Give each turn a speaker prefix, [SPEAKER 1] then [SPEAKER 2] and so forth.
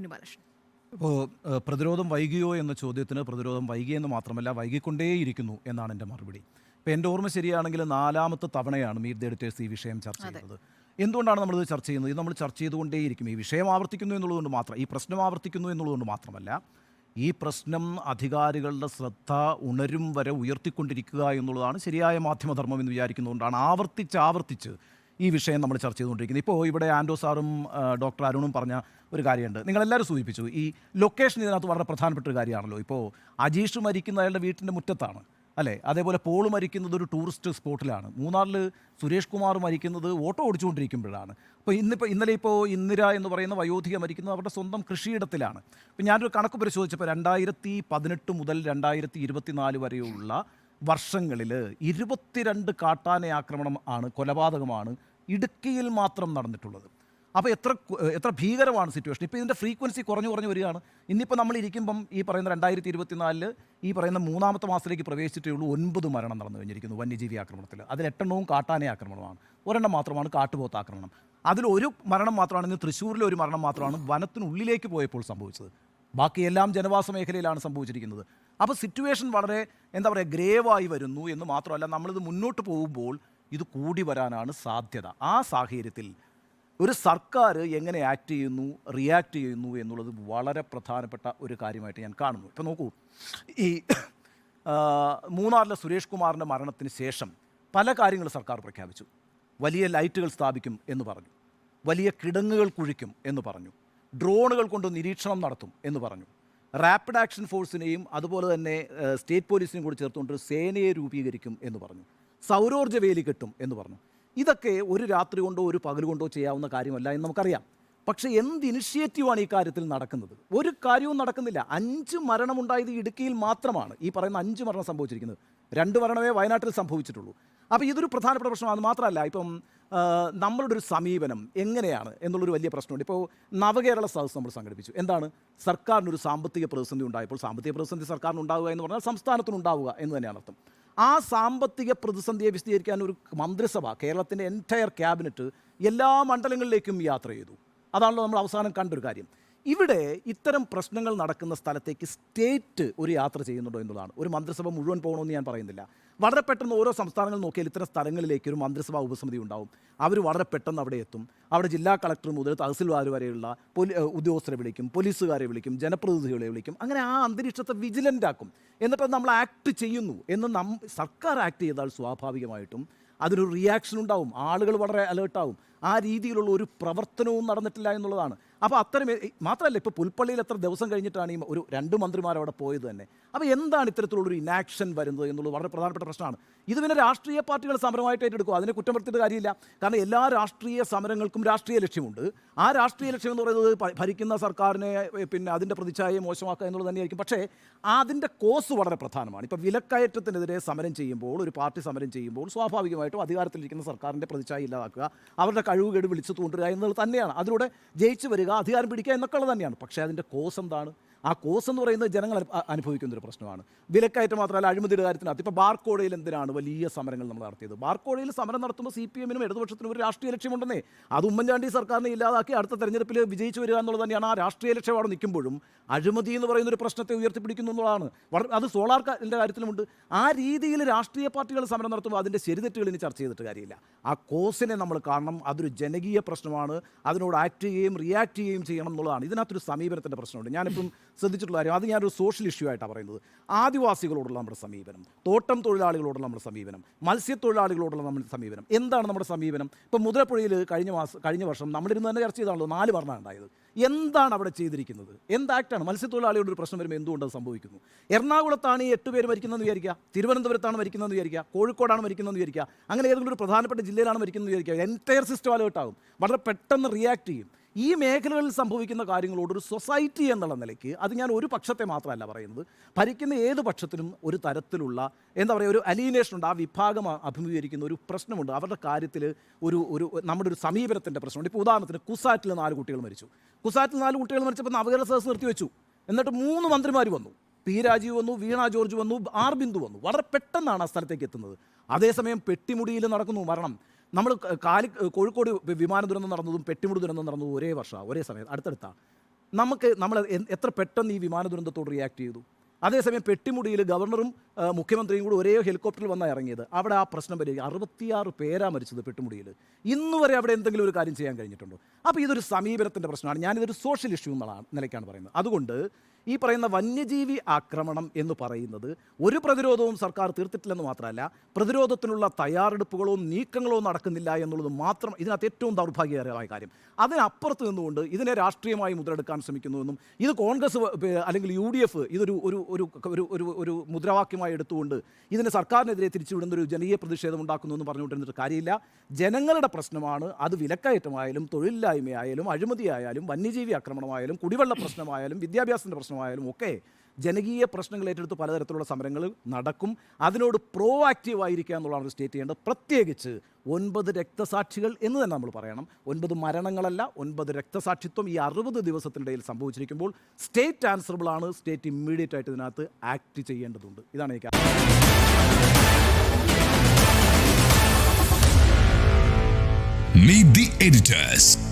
[SPEAKER 1] ഉണ്ണിബാലകൃഷ്ണൻ
[SPEAKER 2] ഇപ്പോൾ അപ്പോൾ പ്രതിരോധം വൈകിയോ എന്ന ചോദ്യത്തിന് പ്രതിരോധം വൈകിയെന്ന് മാത്രമല്ല വൈകിക്കൊണ്ടേയിരിക്കുന്നു എന്നാണ് എന്റെ മറുപടി. ഇപ്പോൾ എന്റെ ഓർമ്മ ശരിയാണെങ്കിൽ നാലാമത്തെ തവണയാണ് മീറ്റ് ദ എഡിറ്റേഴ്സ് ഈ വിഷയം ചർച്ച ചെയ്യുന്നത്. എന്തുകൊണ്ടാണ് നമ്മളിത് ചർച്ച ചെയ്യുന്നത്? ഇത് നമ്മൾ ചർച്ച ചെയ്തുകൊണ്ടേയിരിക്കും. ഈ വിഷയം ആവർത്തിക്കുന്നു എന്നുള്ളതുകൊണ്ട് മാത്രം ഈ പ്രശ്നം ആവർത്തിക്കുന്നു എന്നുള്ളതുകൊണ്ട് മാത്രമല്ല ഈ പ്രശ്നം അധികാരികളുടെ ശ്രദ്ധ ഉണരും വരെ ഉയർത്തിക്കൊണ്ടിരിക്കുക എന്നുള്ളതാണ് ശരിയായ മാധ്യമധർമ്മം എന്ന് വിചാരിക്കുന്നതുകൊണ്ടാണ് ആവർത്തിച്ച് ആവർത്തിച്ച് ഈ വിഷയം നമ്മൾ ചർച്ച ചെയ്തുകൊണ്ടിരിക്കുന്നത് ഇപ്പോൾ ഇവിടെ ആൻഡോ സാറും ഡോക്ടർ അരുണും പറഞ്ഞ ഒരു കാര്യമുണ്ട്. നിങ്ങളെല്ലാവരും സൂചിപ്പിച്ചു ഈ ലൊക്കേഷൻ ഇതിനകത്ത് വളരെ പ്രധാനപ്പെട്ട ഒരു കാര്യമാണല്ലോ. ഇപ്പോൾ അജീഷ് മരിക്കുന്ന അയാളുടെ വീട്ടിന്റെ മുറ്റത്താണ് അല്ലേ? അതേപോലെ പോൾ മരിക്കുന്നത് ഒരു ടൂറിസ്റ്റ് സ്പോട്ടിലാണ്. മൂന്നാറിൽ സുരേഷ് കുമാർ മരിക്കുന്നത് ഓട്ടോ ഓടിച്ചുകൊണ്ടിരിക്കുമ്പോഴാണ്. അപ്പോൾ ഇന്നിപ്പോൾ ഇന്നലെ ഇപ്പോൾ ഇന്ദിര എന്ന് പറയുന്ന വയോധിക മരിക്കുന്നത് അവരുടെ സ്വന്തം കൃഷിയിടത്തിലാണ്. ഇപ്പോൾ ഞാനൊരു കണക്ക് പരിശോധിച്ചപ്പോൾ രണ്ടായിരത്തി പതിനെട്ട് മുതൽ രണ്ടായിരത്തി ഇരുപത്തിനാല് വരെയുള്ള വർഷങ്ങളിൽ ഇരുപത്തിരണ്ട് കാട്ടാന ആക്രമണം ആണ് കൊലപാതകമാണ് ഇടുക്കിയിൽ മാത്രം നടന്നിട്ടുള്ളത്. അപ്പോൾ എത്ര എത്ര ഭീകരമാണ് സിറ്റുവേഷൻ ഇപ്പോൾ ഇതിന്റെ ഫ്രീക്വൻസി കുറഞ്ഞു കുറഞ്ഞു വരികയാണ്. ഇന്നിപ്പോൾ നമ്മൾ ഇരിക്കുമ്പം ഈ പറയുന്ന രണ്ടായിരത്തി ഇരുപത്തിനാലിൽ ഈ പറയുന്ന മൂന്നാമത്തെ മാസത്തിലേക്ക് പ്രവേശിച്ചിട്ടേ ഉള്ളൂ ഒൻപത് മരണം നടന്നു കഴിഞ്ഞിരിക്കുന്നു വന്യജീവി ആക്രമണത്തിൽ അതിൽ എട്ടെണ്ണവും കാട്ടാന ആക്രമണമാണ്. ഒരെണ്ണം മാത്രമാണ് കാട്ടുപോത്ത് ആക്രമണം. അതിൽ ഒരു മരണം മാത്രമാണ് ഇന്ന് തൃശ്ശൂരിലെ ഒരു മരണം മാത്രമാണ് വനത്തിനുള്ളിലേക്ക് പോയപ്പോൾ സംഭവിച്ചത്. ബാക്കിയെല്ലാം ജനവാസ മേഖലയിലാണ് സംഭവിച്ചിരിക്കുന്നത്. അപ്പോൾ സിറ്റുവേഷൻ വളരെ എന്താ പറയുക ഗ്രേവായി വരുന്നു എന്ന് മാത്രമല്ല നമ്മളിത് മുന്നോട്ട് പോകുമ്പോൾ ഇത് കൂടി വരാനാണ് സാധ്യത. ആ സാഹചര്യത്തിൽ ഒരു സർക്കാർ എങ്ങനെ ആക്ട് ചെയ്യുന്നു റിയാക്ട് ചെയ്യുന്നു എന്നുള്ളത് വളരെ പ്രധാനപ്പെട്ട ഒരു കാര്യമായിട്ട് ഞാൻ കാണുന്നു. ഇപ്പം നോക്കൂ ഈ മൂന്നാറിലെ സുരേഷ് കുമാറിന്റെ മരണത്തിന് ശേഷം പല കാര്യങ്ങൾ സർക്കാർ പ്രഖ്യാപിച്ചു. വലിയ ലൈറ്റുകൾ സ്ഥാപിക്കും എന്ന് പറഞ്ഞു. വലിയ കിടങ്ങുകൾ കുഴിക്കും എന്ന് പറഞ്ഞു. ഡ്രോണുകൾ കൊണ്ട് നിരീക്ഷണം നടത്തും എന്ന് പറഞ്ഞു. റാപ്പിഡ് ആക്ഷൻ ഫോഴ്സിനെയും അതുപോലെ തന്നെ സ്റ്റേറ്റ് പോലീസിനെയും കൂടി ചേർത്തുകൊണ്ട് സേനയെ രൂപീകരിക്കും എന്ന് പറഞ്ഞു. സൗരോർജ വേലി കിട്ടും എന്ന് പറഞ്ഞു. ഇതൊക്കെ ഒരു രാത്രി കൊണ്ടോ ഒരു പകൽ കൊണ്ടോ ചെയ്യാവുന്ന കാര്യമല്ല എന്ന് നമുക്കറിയാം. പക്ഷേ എന്ത് ഇനിഷ്യേറ്റീവാണ് ഈ കാര്യത്തിൽ നടക്കുന്നത്? ഒരു കാര്യവും നടക്കുന്നില്ല. അഞ്ച് മരണമുണ്ടായത് ഇടുക്കിയിൽ മാത്രമാണ് ഈ പറയുന്ന അഞ്ച് മരണം സംഭവിച്ചിരിക്കുന്നത്. രണ്ട് മരണമേ വയനാട്ടിൽ സംഭവിച്ചിട്ടുള്ളൂ. അപ്പോൾ ഇതൊരു പ്രധാനപ്പെട്ട പ്രശ്നം അത് മാത്രമല്ല ഇപ്പം നമ്മളുടെ ഒരു സമീപനം എങ്ങനെയാണ് എന്നുള്ളൊരു വലിയ പ്രശ്നമുണ്ട്. ഇപ്പോൾ നവകേരള സദസ് നമ്മൾ സംഘടിപ്പിച്ചു. എന്താണ്? സർക്കാരിനൊരു സാമ്പത്തിക പ്രതിസന്ധി ഉണ്ടായപ്പോൾ സാമ്പത്തിക പ്രതിസന്ധി സർക്കാരിന് ഉണ്ടാവുക എന്ന് പറഞ്ഞാൽ സംസ്ഥാനത്തിനുണ്ടാവുക എന്ന് തന്നെയാണ് അർത്ഥം. ആ സാമ്പത്തിക പ്രതിസന്ധിയെ വിശദീകരിക്കാൻ ഒരു മന്ത്രിസഭ കേരളത്തിന്റെ എന്റയർ ക്യാബിനറ്റ് എല്ലാ മണ്ഡലങ്ങളിലേക്കും യാത്ര ചെയ്തു. അതാണല്ലോ നമ്മൾ അവസാനം കണ്ടൊരു കാര്യം. ഇവിടെ ഇത്തരം പ്രശ്നങ്ങൾ നടക്കുന്ന സ്ഥലത്തേക്ക് സ്റ്റേറ്റ് ഒരു യാത്ര ചെയ്യുന്നുണ്ടോ എന്നുള്ളതാണ്. ഒരു മന്ത്രിസഭ മുഴുവൻ പോകണമെന്ന് ഞാൻ പറയുന്നില്ല. വളരെ പെട്ടെന്ന് ഓരോ സംസ്ഥാനങ്ങൾ നോക്കിയാൽ ഇത്തരം സ്ഥലങ്ങളിലേക്ക് ഒരു മന്ത്രിസഭാ ഉപസമിതി ഉണ്ടാവും. അവർ വളരെ പെട്ടെന്ന് അവിടെ എത്തും. അവിടെ ജില്ലാ കളക്ടർ മുതൽ തഹസിൽദാർ വരെയുള്ള പോലീ ഉദ്യോഗസ്ഥരെ വിളിക്കും പോലീസുകാരെ വിളിക്കും ജനപ്രതിനിധികളെ വിളിക്കും. അങ്ങനെ ആ അന്തരീക്ഷത്തെ വിജിലന്റ് ആക്കും. എന്നിട്ട് നമ്മൾ ആക്ട് ചെയ്യുന്നു എന്ന് നം സർക്കാർ ആക്ട് ചെയ്താൽ സ്വാഭാവികമായിട്ടും അതിനൊരു റിയാക്ഷൻ ഉണ്ടാവും. ആളുകൾ വളരെ അലേർട്ടാവും ആ രീതിയിലുള്ള ഒരു പ്രവർത്തനവും നടന്നിട്ടില്ല എന്നുള്ളതാണ്. അപ്പോൾ അത്തരം മാത്രമല്ല ഇപ്പോൾ പുൽപ്പള്ളിയിൽ എത്ര ദിവസം കഴിഞ്ഞിട്ടാണ് ഈ ഒരു രണ്ട് മന്ത്രിമാർ അവിടെ പോയത് തന്നെ. അപ്പോൾ എന്താണ് ഇത്തരത്തിലുള്ളൊരു ഇനാക്ഷൻ വരുന്നത് എന്നുള്ളത് വളരെ പ്രധാനപ്പെട്ട പ്രശ്നമാണ്. ഇത് പിന്നെ രാഷ്ട്രീയ പാർട്ടികൾ സമരമായിട്ട് ഏറ്റെടുക്കും അതിനെ കുറ്റം വരുത്തിയിട്ട് കാര്യമില്ല. കാരണം എല്ലാ രാഷ്ട്രീയ സമരങ്ങൾക്കും രാഷ്ട്രീയ ലക്ഷ്യമുണ്ട്. ആ രാഷ്ട്രീയ ലക്ഷ്യം എന്ന് പറയുന്നത് ഭരിക്കുന്ന സർക്കാരിനെ പിന്നെ അതിന്റെ പ്രതിച്ഛായയെ മോശമാക്കുക എന്നുള്ളത് തന്നെയായിരിക്കും. പക്ഷേ അതിന്റെ കോസ് വളരെ പ്രധാനമാണ്. ഇപ്പോൾ വിലക്കയറ്റത്തിനെതിരെ സമരം ചെയ്യുമ്പോൾ ഒരു പാർട്ടി സമരം ചെയ്യുമ്പോൾ സ്വാഭാവികമായിട്ടും അധികാരത്തിലിരിക്കുന്ന സർക്കാരിന്റെ പ്രതിച്ഛായ ഇല്ലാതാക്കുക അവരുടെ കഴിവുകേട് വിളിച്ചു തൂണ്ടുക എന്നുള്ളത് തന്നെയാണ്. അതിലൂടെ ജയിച്ചു വരിക അധികാരം പിടിക്കുക എന്നൊക്കെ ഉള്ളത് തന്നെയാണ്. പക്ഷേ അതിന്റെ കോസ് എന്താണ്? ആ കോസ് എന്ന് പറയുന്നത് ജനങ്ങൾ അനുഭവിക്കുന്ന ഒരു പ്രശ്നമാണ്. വിലക്കയറ്റം മാത്രമല്ല അഴിമതിയുടെ കാര്യത്തിനകത്ത് ഇപ്പോൾ ബാർക്കോഴയിൽ എന്തിനാണ് വലിയ സമരങ്ങൾ നമ്മൾ നടത്തിയത്? ബാർക്കോഴയിൽ സമരം നടത്തുമ്പോൾ സി പി എമ്മിനും ഇടതുപക്ഷത്തിനും ഒരു രാഷ്ട്രീയ ലക്ഷ്യമുണ്ടെന്നേ. അത് ഉമ്മൻചാണ്ടി സർക്കാരിനെ ഇല്ലാതാക്കി അടുത്ത തെരഞ്ഞെടുപ്പിൽ വിജയിച്ചു വരിക എന്നുള്ളത് തന്നെയാണ് ആ രാഷ്ട്രീയ ലക്ഷ്യം അവിടെ നിൽക്കുമ്പോഴും. അഴിമതി എന്ന് പറയുന്ന ഒരു പ്രശ്നത്തെ ഉയർത്തിപ്പിടിക്കുന്നു എന്നുള്ളതാണ്. അത് സോളാർ കാര്യത്തിലുമുണ്ട്. ആ രീതിയിൽ രാഷ്ട്രീയ പാർട്ടികൾ സമരം നടത്തുമ്പോൾ അതിന്റെ ശരിതെറ്റുകൾ ഇനി ചർച്ച ചെയ്തിട്ട് കാര്യമില്ല. ആ കോസിനെ നമ്മൾ കാണണം. അതൊരു ജനകീയ പ്രശ്നമാണ്. അതിനോട് ആക്ട് ചെയ്യുകയും റിയാക്ട് ചെയ്യുകയും ചെയ്യണം എന്നുള്ളതാണ്. ഇതിനകത്തൊരു സമീപനത്തിന്റെ പ്രശ്നമുണ്ട്. ഞാനിപ്പം ശ്രദ്ധിച്ചിട്ടുള്ള കാര്യം. അത് ഞാനൊരു സോഷ്യൽ ഇഷ്യൂ ആയിട്ടാണ് പറയുന്നത്. ആദിവാസികളോടുള്ള നമ്മുടെ സമീപനം തോട്ടം തൊഴിലാളികളോടുള്ള നമ്മുടെ സമീപനം മത്സ്യത്തൊഴിലാളികളോടുള്ള നമ്മുടെ സമീപനം എന്താണ് നമ്മുടെ സമീപനം? ഇപ്പം മുതിരപ്പുഴയിൽ കഴിഞ്ഞ മാസം കഴിഞ്ഞ വർഷം നമ്മളിരുന്ന് തന്നെ ചർച്ച ചെയ്താണല്ലോ നാല് മരണം ഉണ്ടായത്. എന്താണ് അവിടെ ചെയ്തിരിക്കുന്നത്? എന്താക്റ്റാണ് മത്സ്യത്തൊഴിലാളികളുടെ ഒരു പ്രശ്നം വരുമ്പോൾ എന്തുകൊണ്ട് അത് സംഭവിക്കുന്നു? എറണാകുളത്താണ് ഈ എട്ട് പേര് മരിക്കുന്നതെന്ന് വിചാരിക്കുക? തിരുവനന്തപുരത്താണ് മരിക്കുന്നതെന്ന് വിചാരിക്കുക? കോഴിക്കോടാണ് മരിക്കുന്നതെന്ന് വിചാരിക്കുക? അങ്ങനെ ഏതെങ്കിലും ഒരു പ്രധാനപ്പെട്ട ജില്ലയിലാണ് മരിക്കുന്നതെന്ന് വിചാരിക്കുക? എന്റയർ സിസ്റ്റം അലേർട്ടാകും വളരെ പെട്ടെന്ന് റിയാക്ട് ചെയ്യും. ഈ മേഖലകളിൽ സംഭവിക്കുന്ന കാര്യങ്ങളോട് ഒരു സൊസൈറ്റി എന്നുള്ള നിലയ്ക്ക് അത് ഞാൻ ഒരു പക്ഷത്തെ മാത്രമല്ല പറയുന്നത്. ഭരിക്കുന്ന ഏത് പക്ഷത്തിനും ഒരു തരത്തിലുള്ള എന്താ പറയുക ഒരു അലീനേഷൻ ഉണ്ട്. ആ വിഭാഗം അഭിമുഖീകരിക്കുന്ന ഒരു പ്രശ്നമുണ്ട്. അവരുടെ കാര്യത്തിൽ ഒരു ഒരു നമ്മുടെ ഒരു സമീപനത്തിന്റെ പ്രശ്നമുണ്ട്. ഇപ്പോൾ ഉദാഹരണത്തിന് കുസാറ്റിൽ നാല് കുട്ടികൾ മരിച്ചു. കുസാറ്റിൽ നാല് കുട്ടികൾ മരിച്ചപ്പോൾ നവകേരള സദസ് നിർത്തിവെച്ചു. എന്നിട്ട് മൂന്ന് മന്ത്രിമാർ വന്നു. പി രാജീവ് വന്നു വീണ ജോർജ് വന്നു ആർ ബിന്ദു വന്നു. വളരെ പെട്ടെന്നാണ് ആ സ്ഥലത്തേക്ക് എത്തുന്നത്. അതേസമയം പെട്ടിമുടിയിൽ നടക്കുന്നു മരണം. നമ്മൾ കാലി കോഴിക്കോട് വിമാന ദുരന്തം നടന്നതും പെട്ടിമുടി ദുരന്തം നടന്നതും ഒരേ വർഷമാണ് ഒരേ സമയത്ത് അടുത്തടുത്താണ് നമുക്ക് നമ്മൾ എത്ര പെട്ടെന്ന് ഈ വിമാന ദുരന്തത്തോട് റിയാക്ട് ചെയ്തു. അതേസമയം പെട്ടിമുടിയിൽ ഗവർണറും മുഖ്യമന്ത്രിയും കൂടി ഒരേ ഹെലികോപ്റ്ററിൽ വന്നാണ് ഇറങ്ങിയത്. അവിടെ ആ പ്രശ്നം പരിഹരിക്കും അറുപത്തിയാറ് പേരാ മരിച്ചത് പെട്ടിമുടിയിൽ ഇന്ന് വരെ അവിടെ എന്തെങ്കിലും ഒരു കാര്യം ചെയ്യാൻ കഴിഞ്ഞിട്ടുണ്ടോ? അപ്പോൾ ഇതൊരു സമീപനത്തിന്റെ പ്രശ്നമാണ്. ഞാനിതൊരു സോഷ്യൽ ഇഷ്യൂ എന്നുള്ള നിലയ്ക്കാണ് പറയുന്നത്. അതുകൊണ്ട് ഈ പറയുന്ന വന്യജീവി ആക്രമണം എന്ന് പറയുന്നത് ഒരു പ്രതിരോധവും സർക്കാർ തീർത്തിട്ടില്ലെന്ന് മാത്രമല്ല പ്രതിരോധത്തിനുള്ള തയ്യാറെടുപ്പുകളോ നീക്കങ്ങളോ നടക്കുന്നില്ല എന്നുള്ളത് മാത്രം ഇതിനകത്ത് ഏറ്റവും ദൗർഭാഗ്യകരമായ കാര്യം. അതിനപ്പുറത്ത് നിന്നുകൊണ്ട് ഇതിനെ രാഷ്ട്രീയമായി മുതലെടുക്കാൻ ശ്രമിക്കുന്നുവെന്നും ഇത് കോൺഗ്രസ് അല്ലെങ്കിൽ യു ഡി എഫ് ഇതൊരു ഒരു ഒരു ഒരു ഒരു മുദ്രാവാക്യമായി എടുത്തുകൊണ്ട് ഇതിനെ സർക്കാരിനെതിരെ തിരിച്ചുവിടുന്ന ഒരു ജനീയ പ്രതിഷേധം ഉണ്ടാക്കുന്നു എന്ന് പറഞ്ഞുകൊണ്ടിരുന്നിട്ട് കാര്യമില്ല. ജനങ്ങളുടെ പ്രശ്നമാണ്. അത് വിലക്കയറ്റമായാലും തൊഴിലില്ലായ്മയായാലും അഴിമതിയായാലും വന്യജീവി ആക്രമണമായാലും കുടിവെള്ള പ്രശ്നമായാലും വിദ്യാഭ്യാസത്തിന്റെ പ്രശ്നമായാലും ഒക്കെ ജനകീയ പ്രശ്നങ്ങൾ ഏറ്റെടുത്ത് പലതരത്തിലുള്ള സമരങ്ങൾ നടക്കും. അതിനോട് പ്രോ ആക്റ്റീവ് ആയിരിക്കുക എന്നുള്ളതാണ് സ്റ്റേറ്റ് ചെയ്യേണ്ടത്. പ്രത്യേകിച്ച് ഒൻപത് രക്തസാക്ഷികൾ എന്ന് തന്നെ നമ്മൾ പറയണം. ഒൻപത് മരണങ്ങളല്ല ഒൻപത് രക്തസാക്ഷിത്വം ഈ അറുപത് ദിവസത്തിനിടയിൽ സംഭവിച്ചിരിക്കുമ്പോൾ സ്റ്റേറ്റ് ആൻസറബിൾ ആണ്. സ്റ്റേറ്റ് ഇമ്മീഡിയറ്റ് ആയിട്ട് ഇതിനകത്ത് ആക്ട് ചെയ്യേണ്ടതുണ്ട്. ഇതാണ് എനിക്ക്
[SPEAKER 1] Meet the editors.